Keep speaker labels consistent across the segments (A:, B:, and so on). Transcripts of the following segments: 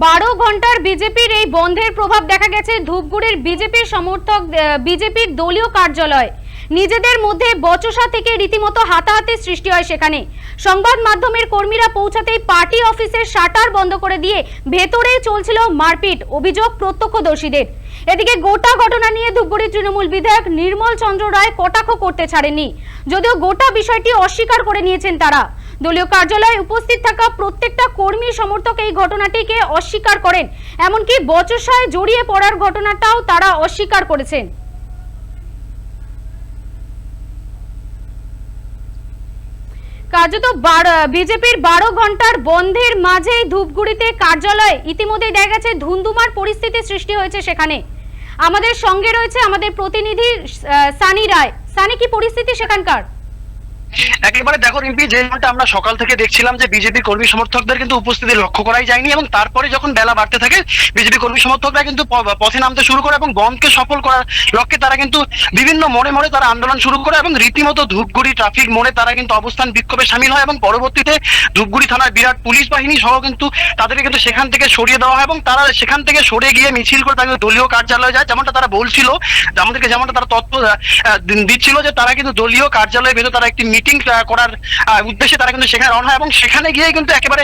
A: বারো ঘণ্টার বিজেপির এই বন্ধের প্রভাব দেখা গেছে ধূপগুড়ির বিজেপির সমর্থক বিজেপির দলীয় কার্যালয়। নিজেদের মধ্যে বচসা থেকে রীতিমতো হাতাহাতি সৃষ্টি হয় সেখানে। সংবাদ মাধ্যমের কর্মীরা পৌঁছাতেই পার্টি অফিসের শাটার বন্ধ করে দিয়ে ভেতরেই চলছিল মারপিট, অভিযোগ প্রত্যক্ষদর্শীদের। এদিকে গোটা ঘটনা নিয়ে ধূপগুড়ি তৃণমূল বিধায়ক নির্মল চন্দ্র রায় কটাক্ষ করতে ছাড়েননি। যদিও গোটা বিষয়টি অস্বীকার করে নিয়েছেন তারা। দলীয় কার্যালয়ে উপস্থিত থাকা প্রত্যেকটা কর্মী সমর্থক এই ঘটনাটিকে অস্বীকার করেন। এমনকি বচসায় জড়িয়ে পড়ার ঘটনাটাও তারা অস্বীকার করেছেন। কার্যত বিজেপির বারো ঘণ্টার বন্ধের মাঝেই ধূপগুড়িতে কার্যালয় ইতিমধ্যেই দেখা গেছে ধুন্ধুমার পরিস্থিতি সৃষ্টি হয়েছে সেখানে। আমাদের সঙ্গে রয়েছে আমাদের প্রতিনিধি সানি রায়। সানি, কি পরিস্থিতি সেখানকার?
B: একেবারে দেখো রিম্পি যেমনটা আমরা সকাল থেকে দেখছিলাম যে বিজেপি কর্মী সমর্থকদের কিন্তু উপস্থিতি লক্ষ্য করাই যায়নি এবং তারপরে যখন বেলা বাড়তে থাকে, বিজেপি কর্মী সমর্থকরা কিন্তু পথে নামতে শুরু করে এবং বন্ধকে সফল করার লক্ষ্যে তারা কিন্তু বিভিন্ন মোড়ে মোড়ে তারা আন্দোলন শুরু করে এবং রীতিমতো ধূপগুড়ি ট্রাফিক মোড়ে তারা কিন্তু অবস্থান বিক্ষোভে সামিল হয় এবং পরবর্তীতে ধূপগুড়ি থানার বিরাট পুলিশ বাহিনী সহ কিন্তু তাদেরকে কিন্তু সেখান থেকে সরিয়ে দেওয়া হয় এবং তারা সেখান থেকে সরে গিয়ে মিছিল করে তাদের দলীয় কার্যালয়ে যায়। যেমনটা তারা বলছিল, আমাদেরকে যেমনটা তারা তথ্য দিচ্ছিল যে তারা কিন্তু দলীয় কার্যালয়ে ভেতরে তারা একটি মিটিং করার উদ্দেশ্যে তারা কিন্তু সেখানে রওনা হয় এবং সেখানে গিয়ে কিন্তু একেবারে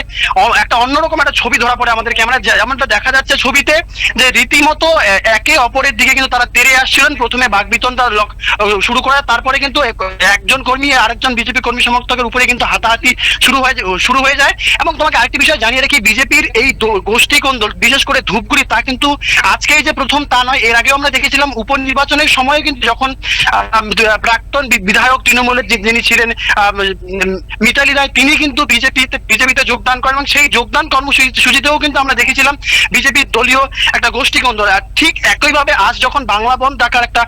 B: একটা অন্যরকম একটা ছবি ধরা পড়ে আমাদের ক্যামেরা যেমনটা দেখা যাচ্ছে ছবিতে যে রীতিমতো একে অপরের দিকে কিন্তু তারা তেড়ে আসছিলেন। প্রথমে লক- আহ, শুরু করে তারপরে কিন্তু একজন কর্মী আরেকজন বিজেপি কর্মী সমর্থকের উপরে কিন্তু হাতাহাতি শুরু হয়ে শুরু হয়ে যায়। এবং তোমাকে আরেকটি বিষয় জানিয়ে রাখি বিজেপির এই গোষ্ঠী কোন্দল বিশেষ করে ধূপগুড়ি তা কিন্তু আজকেই যে প্রথম তা নয় এর আগেও আমরা দেখেছিলাম উপনির্বাচনের সময় কিন্তু যখন প্রাক্তন বিধায়ক তৃণমূলের যিনি ছিলেন আহ, মিতালি রায় তিনি কিন্তু বিজেপিতে বিজেপিতে যোগদান করেন এবং সেই যোগদান কর্মসূচিতেও কিন্তু আমরা দেখেছিলাম বিজেপির দলীয় একটা গোষ্ঠী কেন্দ্র আর ঠিক একইভাবে আজ যখন বাংলা বন্ধ ডাকার একটা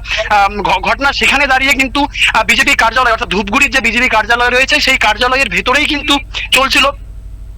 B: ঘটনা সেখানে দাঁড়িয়ে কিন্তু বিজেপি কার্যালয় অর্থাৎ ধূপগুড়ির যে বিজেপি কার্যালয় রয়েছে সেই কার্যালয়ের ভেতরেই কিন্তু চলছিল।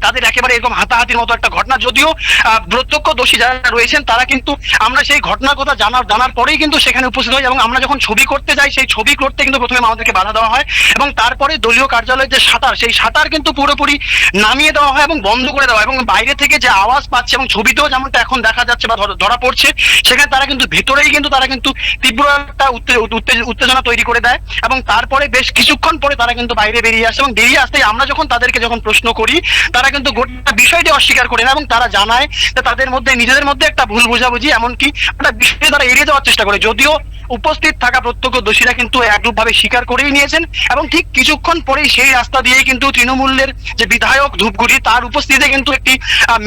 B: তাদের একেবারে এরকম হাতাহাতির মতো একটা ঘটনা। যদিও আহ, প্রত্যক্ষদর্শী যারা রয়েছেন তারা কিন্তু আমরা সেই ঘটনার কথা জানার জানার পরেই কিন্তু সেখানে উপস্থিত হই এবং আমরা যখন ছবি করতে যাই সেই ছবি করতে কিন্তু প্রথমে আমাদেরকে বাধা দেওয়া হয় এবং তারপরে দলীয় কার্যালয়ের যে সাঁতার সেই সাঁতার কিন্তু পুরোপুরি নামিয়ে দেওয়া হয় এবং বন্ধ করে দেওয়া হয় এবং বাইরে থেকে যে আওয়াজ পাচ্ছে এবং ছবিতেও যেমনটা এখন দেখা যাচ্ছে বা ধরা- পড়ছে সেখানে তারা কিন্তু ভেতরেই কিন্তু তারা কিন্তু তীব্র একটা উত্তে- উত্তে- উত্তেজনা তৈরি করে দেয় এবং তারপরে বেশ কিছুক্ষণ পরে তারা কিন্তু বাইরে বেরিয়ে আসে এবং বেরিয়ে আসতেই আমরা যখন তাদেরকে যখন প্রশ্ন করি তারা কিন্তু গোটা বিষয়টি অস্বীকার করে না এবং তারা জানায় যে তাদের মধ্যে নিজেদের মধ্যে একটা ভুল বোঝাবুঝি, এমনকি একটা বিষয়টি তারা এড়িয়ে যাওয়ার চেষ্টা করে। যদিও উপস্থিত থাকা প্রত্যক্ষ দোষীরা কিন্তু একরূপভাবে স্বীকার করেই নিয়েছেন এবং ঠিক কিছুক্ষণ পরেই সেই রাস্তা দিয়ে কিন্তু তৃণমূলের যে বিধায়ক ধূপগুড়ি, তার উপস্থিতিতে কিন্তু একটি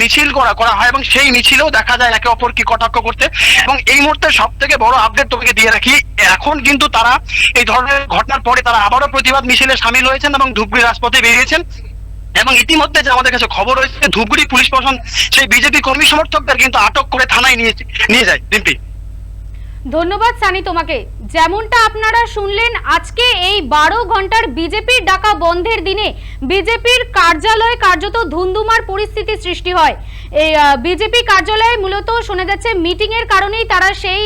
B: মিছিল করা করা হয় এবং সেই মিছিলেও দেখা যায় একে অপরকে কটাক্ষ করতে। এবং এই মুহূর্তে সব থেকে বড় আপডেট তোমাকে দিয়ে রাখি, এখন কিন্তু তারা এই ধরনের ঘটনার পরে তারা আবারও প্রতিবাদ মিছিলে সামিল হয়েছেন এবং ধূপগুড়ি রাজপথে বেরিয়েছেন। এবং ইতিমধ্যে যে আমাদের কাছে খবর হয়েছে ধূপগুড়ি পুলিশ প্রশাসন সেই বিজেপি কর্মী সমর্থকদের কিন্তু আটক করে থানায় নিয়ে নিয়ে যায়। ডিম্পি
A: ধন্যবাদ সানি তোমাকে। যেমনটা আপনারা শুনলেন, আজকে এই বারো ঘণ্টার বিজেপির ডাকা বন্ধের দিনে বিজেপির কার্যালয়ে কার্যত ধুন্ধুমার পরিস্থিতি সৃষ্টি হয়। এই বিজেপি কার্যালয়ে মূলত শোনা যাচ্ছে মিটিং এর কারণেই তারা সেই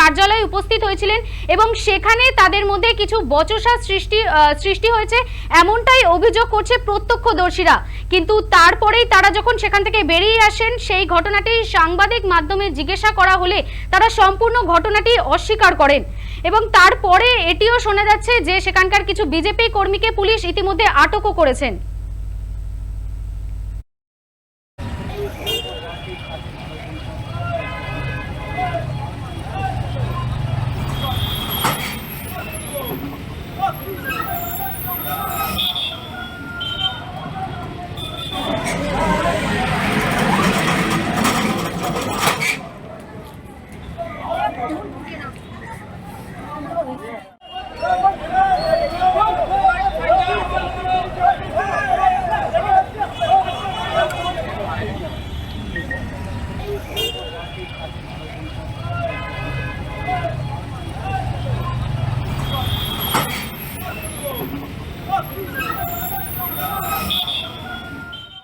A: কার্যালয়ে উপস্থিত হয়েছিলেন এবং সেখানে তাদের মধ্যে কিছু বচসা সৃষ্টি সৃষ্টি হয়েছে। এমনটাই অভিযোগ করছে প্রত্যক্ষদর্শীরা। কিন্তু তারপরেই তারা যখন সেখান থেকে বেরিয়ে আসেন, সেই ঘটনাটি সাংবাদিক মাধ্যমে জিজ্ঞাসা করা হলে তারা সম্পূর্ণ ঘটনাটি অস্বীকার করেন। এবং তারপরে এটিও শোনা যাচ্ছে যে সেখানকার কিছু বিজেপি কর্মীকে পুলিশ ইতিমধ্যে আটকও করেছেন। Thank you.